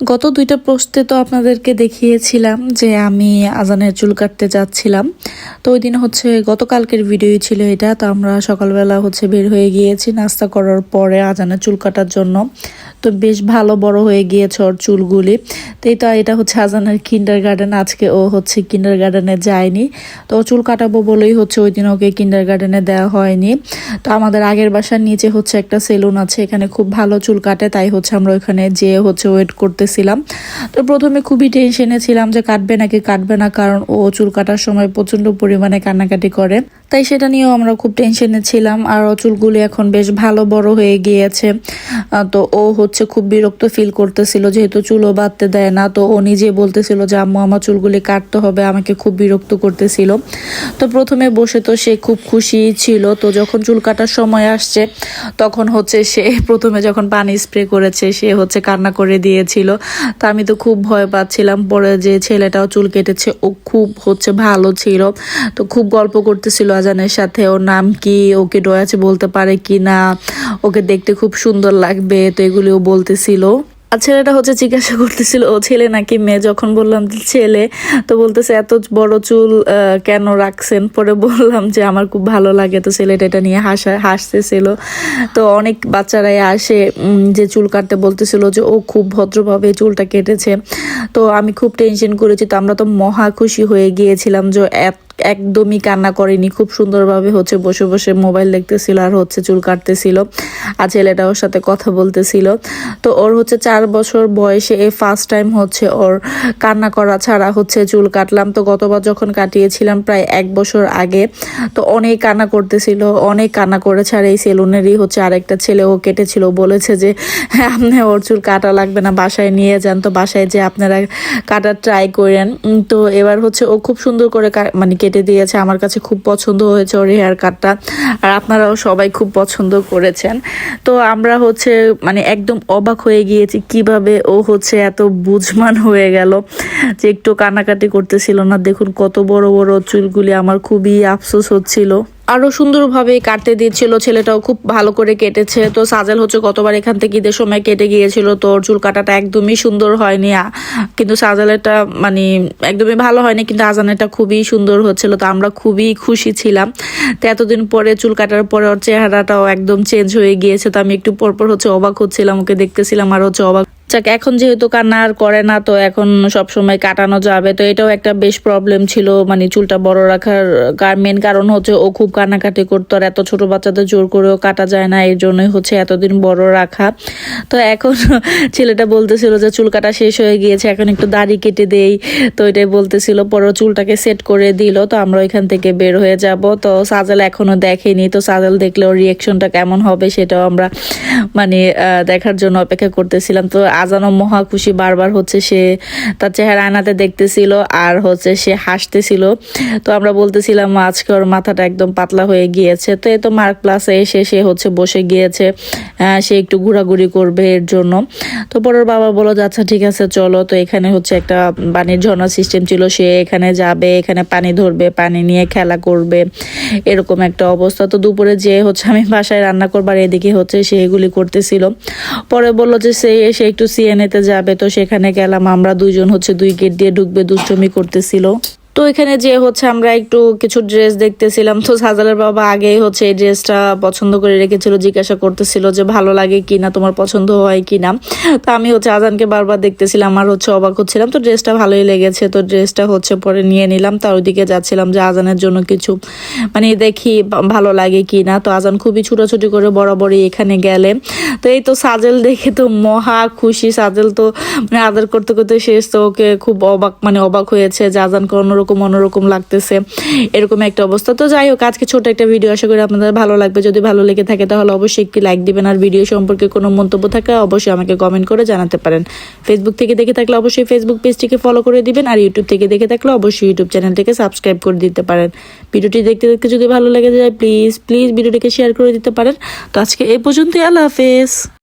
গত দুইটা প্রশ্নে তো আপনাদেরকে দেখিয়েছিলাম যে আমি আজানের চুল কাটতে যাচ্ছিলাম। তো ওই দিন হচ্ছে গতকালকের ভিডিও ছিল এটা। তো আমরা সকালবেলা হচ্ছে বের হয়ে গিয়েছি নাস্তা করার পরে আজানের চুল কাটার জন্য। তো বেশ ভালো বড় হয়ে গিয়েছে ওর চুলগুলি। তো এটা এটা হচ্ছে আজানের কিন্ডার গার্ডেন আজকে ও হচ্ছে কিন্ডার গার্ডেনে যায়নি। তো চুল কাটাবো বলেই হচ্ছে ওই দিন ওকে কিন্ডার গার্ডেনে দেওয়া হয়নি। তো আমাদের আগের বাসার নিচে হচ্ছে একটা সেলুন আছে, এখানে খুব ভালো চুল কাটে, তাই হচ্ছে আমরা ওখানে যেয়ে হচ্ছে ওয়েট করতেছিলাম। তো প্রথমে খুবই টেনশনে ছিলাম যে কাটবে নাকি কাটবে না, কারণ ও চুল কাটার সময় প্রচণ্ড পরিমাণে কান্নাকাটি করে তাই সেটা নিয়েও আমরা খুব টেনশনে ছিলাম। আর ও চুলগুলি এখন বেশ ভালো বড় হয়ে গিয়েছে। তো ও হচ্ছে খুব বিরক্ত ফিল করতেছিল। যেহেতু চুলও বাঁধতে দেয় না, তো ও নিজে বলতেছিল যে, আম্মু, আমার চুলগুলি কাটতে হবে। আমাকে খুব বিরক্ত করতেছিল। তো প্রথমে বসে তো সে খুব খুশি ছিল। তো যখন চুল কাটার সময় আসছে, তখন হচ্ছে সে প্রথমে যখন পানি স্প্রে করেছে, সে হচ্ছে কান্না করে দিয়েছিল। তো আমি তো খুব ভয় পাচ্ছিলাম। পরে যে ছেলেটাও চুল কেটেছে, ও খুব হচ্ছে ভালো ছিল। তো খুব গল্প করতেছিল আজানের সাথে। ওর নাম কি? ওকে ডয়াছে বলতে পারে কি না? ওকে দেখতে খুব সুন্দর লাগবে, তো এগুলিও বলতেছিল। আর ছেলেটা হচ্ছে জিজ্ঞাসা করতেছিল, ও ছেলে নাকি মেয়ে? যখন বললাম, ছেলে। তো বলতেছে, এত বড় চুল কেন রাখছেন? পরে বললাম যে, আমার খুব ভালো লাগে। তো ছেলেটা এটা নিয়ে হাসা, হাসতেছিল। তো অনেক বাচ্চারাই আসে যে চুল কাটতে বলতেছিল যে, ও খুব ভদ্রভাবে চুলটা কেটেছে। তো আমি খুব টেনশন করেছি, তো আমরা তো মহা খুশি হয়ে গিয়েছিলাম যে, এত একদমই কান্না করেনি, খুব সুন্দরভাবে হচ্ছে বসে বসে মোবাইল দেখতেছিল আর হচ্ছে চুল কাটতেছিল আর ছেলেটা ওর সাথে কথা বলতেছিল। তো ওর হচ্ছে চার বছর বয়সে এই ফার্স্ট টাইম হচ্ছে ওর কান্না করা ছাড়া হচ্ছে চুল কাটলাম। তো গতবার যখন কাটিয়েছিলাম প্রায় এক বছর আগে, তো অনেক কান্না করতেছিল, অনেক কান্না করেছে আর এই সেলুনেরই হচ্ছে আরেকটা ছেলে ও কেটেছিল। বলেছে যে হ্যাঁ আপনি ওর চুল কাটা লাগবে না, বাসায় নিয়ে যান। তো বাসায় যে আপনারা কাটার ট্রাই করেন তো এবার হচ্ছে ও খুব সুন্দর করে মানে কেটে দিয়েছে। আমার কাছে খুব পছন্দ হয়েছে ওর হেয়ার কাটটা আর আপনারাও সবাই খুব পছন্দ করেছেন। তো আমরা হচ্ছে মানে একদম অবাক হয়ে গিয়েছি কীভাবে ও হচ্ছে এত বুঝমান হয়ে গেল যে একটু কানাকাটি করতেছিল না। দেখুন কত বড় বড় চুলগুলি আমার খুবই আফসোস হচ্ছিল। আরও সুন্দরভাবে কাটতে দিচ্ছিল, ছেলেটাও খুব ভালো করে কেটেছে। তো সাজেল হচ্ছে গতবার এখান থেকে ঈদের সময় কেটে গিয়েছিল, তো ওর চুল কাটাটা একদমই সুন্দর হয়নি। কিন্তু সাজেলেরটা মানে একদমই ভালো হয়নি, কিন্তু আজানেরটা খুবই সুন্দর হচ্ছিল, তো আমরা খুবই খুশি ছিলাম। তো এতদিন পরে চুল কাটার পরে ওর চেহারাটাও একদম চেঞ্জ হয়ে গিয়েছে, তো আমি একটু পরপর হচ্ছে অবাক হচ্ছিলাম, ওকে দেখতেছিলাম আর হচ্ছে অবাক যাক, এখন যেহেতু কান্না আর করে না, তো এখন সব সময় কাটানো যাবে। তো এটাও একটা বেশ প্রবলেম ছিল মানে চুলটা বড় রাখার মেন কারণ হচ্ছে ও খুব কান্নাকাটি করতো আর এত ছোট বাচ্চাদের জোর করেও কাটা যায় না, এর জন্যই হচ্ছে এতদিন বড় রাখা। তো এখন ছেলেটা বলতেছিল যে চুল কাটা শেষ হয়ে গিয়েছে, এখন একটু দাড়ি কেটে দেই। তো এটাই বলতেছিল, পরে চুলটাকে সেট করে দিল, তো আমরা ওইখান থেকে বের হয়ে যাব। তো সাজেল এখনও দেখেনি, তো সাজেল দেখলে ওর রিয়েকশনটা কেমন হবে সেটাও আমরা মানে দেখার জন্য অপেক্ষা করতেছিলাম। তো আজানও মহা খুশি বারবার হচ্ছে সে তার চেহারা আয়নাতে দেখতেছিল আর হচ্ছে সে হাসতেছিল। তো আমরা বলতেছিলাম, আজকে ওর মাথাটা একদম পাতলা হয়ে গিয়েছে। তো এই তো মার্ক প্লাসে এসে সে হচ্ছে বসে গিয়েছে। সে একটু ঘোরাঘুরি করবে এর জন্য। তো পরের বাবা বলো যে আচ্ছা ঠিক আছে, চলো। তো এখানে হচ্ছে একটা পানির ঝর্ণা সিস্টেম ছিল। সে এখানে যাবে, এখানে পানি ধরবে, পানি নিয়ে খেলা করবে, এরকম একটা অবস্থা। তো দুপুরে যে হচ্ছে আমি বাসায় রান্না করবার এদিকে হচ্ছে সে এগুলি করতেছিল। পরে বলল যে সে এসে একটু সিএনএতে যাবে তো সেখানে গেলাম। আমরা দুইজন হচ্ছে দুই গেট দিয়ে ঢুকবে দুষ্টমি করতেছিল। তো এখানে যে হচ্ছে আমরা একটু কিছু ড্রেস দেখতেছিলাম, তো সাজালের বাবা আগেই হচ্ছে এই ড্রেসটা পছন্দ করে রেখেছিল, জিজ্ঞাসা করতেছিল যে ভালো লাগে কি না তোমার পছন্দ হয় কি না তো আমি হচ্ছে আজানকে বারবার দেখতেছিলাম আর হচ্ছে অবাক হচ্ছিলাম, তো ড্রেসটা ভালোই লেগেছে, তো ড্রেসটা হচ্ছে পরে নিয়ে নিলাম। তার ওইদিকে যাচ্ছিলাম যে আজানের জন্য কিছু মানে দেখি ভালো লাগে কি না তো আজান খুবই ছুটাছুটি করে বরাবরই এখানে গেলে। তো এই তো সাজেল দেখে তো মহা খুশি। সাজেল তো মানে আদর করতে করতে শেষ, তো ওকে খুব অবাক মানে অবাক হয়েছে যে আজান আজানকে অন্যরকম অন্যরকম লাগতেছে এরকম একটা অবস্থা। তো যাই হোক, আজকে ছোট একটা ভিডিও আশা করি আপনাদের ভালো লাগবে। যদি ভালো লেগে থাকে, তাহলে অবশ্যই একটি লাইক দিবেন। আর ভিডিও সম্পর্কে কোনো মন্তব্য থাকে অবশ্যই আমাকে কমেন্ট করে জানাতে পারেন। ফেসবুক থেকে দেখে থাকলে অবশ্যই ফেসবুক পেজটিকে ফলো করে দিবেন। আর ইউটিউব থেকে দেখে থাকলে অবশ্যই ইউটিউব চ্যানেলটিকে সাবস্ক্রাইব করে দিতে পারেন। ভিডিওটি দেখতে দেখতে যদি ভালো লেগে যায় প্লিজ প্লিজ ভিডিওটিকে শেয়ার করে দিতে পারেন। তো আজকে এই পর্যন্তই, আল্লাহ হাফেজ।